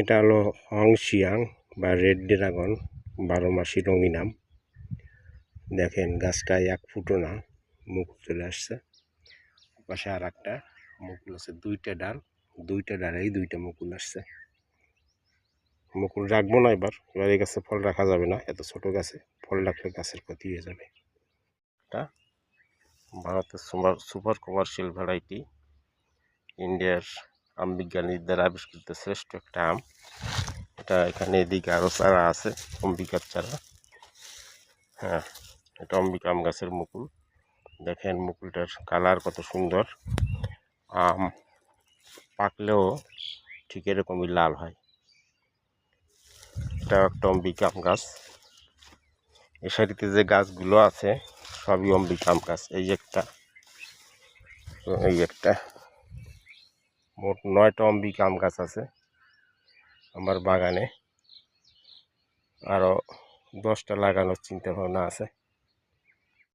এটা হলো হংশিয়াং বা রেড ড্রাগন, বারো মাসি রঙিন আম। দেখেন গাছটায় এক ফুটো না, মুখ চলে আসছে। পাশে আর একটা মুকুল আছে, দুইটা ডাল, দুইটা ডালেই দুইটা মুকুল আসছে। মুকুল রাখব না এবার এবার এই গাছে ফল রাখা যাবে না, এত ছোট গাছে, ফল রাখলে গাছের ক্ষতি হয়ে যাবে। এটা ভারতের সুপার কমার্শিয়াল ভ্যারাইটি ইন্ডিয়ার আম বিজ্ঞানীর দ্বারা আবিষ্কৃত শ্রেষ্ঠ একটা আম। এটা এখানে এদিকে আরও চারা আছে, অম্বিকার চারা। হ্যাঁ এটা অম্বিকা আম গাছের মুকুল। দেখেন মুকুলটার কালার কত সুন্দর। আম পাকলেও ঠিক এরকমই লাল হয়। এটা একটা অম্বিকা আম গাছ। এ সারিতে যে গাছগুলো আছে, সবই অম্বিকা আম গাছ। এই একটা এই একটা। মোট নয়টা অম্বিকা আম গাছ আছে আমার বাগানে। আরও দশটা লাগানোর চিন্তা ভাবনা আছে।